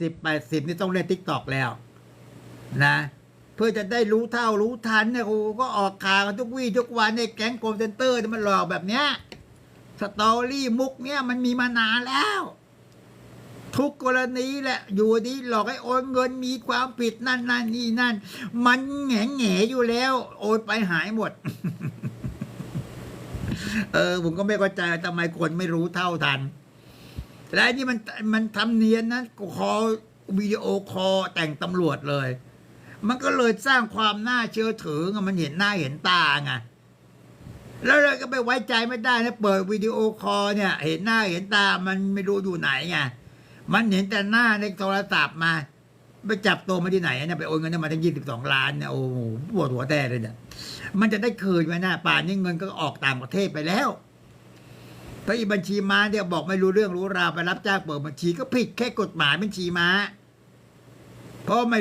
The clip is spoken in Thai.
สิบแปดสิบนี่ต้องเล่นทิกตอกแล้ว นะ เพื่อจะได้รู้เท่ารู้ทันเนี่ยโอ้โหก็ออกข่าวทุกวี่ทุกวันในแก๊งโกลเซนเตอร์มันหลอกแบบเนี้ยสตอรี่มุกเนี่ยมันมีมานานแล้ว ทุกกรณีแหละ อยู่ดีหลอกให้โอนเงินมีความผิดนั่นนั่นนี่นั่น มันแง่แง่ๆอยู่แล้ว โอนไปหายหมด เออ ผมก็ไม่เข้าใจทำไมคนไม่รู้เท่าทัน และอันนี่มันมันทำเนียนนะคอวิดีโอคอลแต่งตำรวจเลย มันก็เลยสร้างความน่าเชื่อถือไงมันเห็นหน้าเห็นตาไงแล้วเราก็ไปไว้ใจไม่ได้นะเปิดวิดีโอคอลเนี่ย เห็นหน้าเห็นตามันไม่รู้อยู่ไหนไงมันเห็นแต่หน้าในโทรศัพท์มาไปจับตัวมาที่ไหนเนี่ยไปโอนเงินมาทั้งยี่สิบสองล้านเนี่ยโอ้โหปวดหัวแต่เลยเนี่ยมันจะได้คืนไหมนะป่านนี้เงินก็ออกต่างประเทศไปแล้ว เพราะอีบัญชีม้าเนี่ยบอกไม่รู้เรื่องรู้ราวไปรับจ้างเปิดบัญชีก็ผิดแค่กฎหมายบัญชีม้าเพราะไม่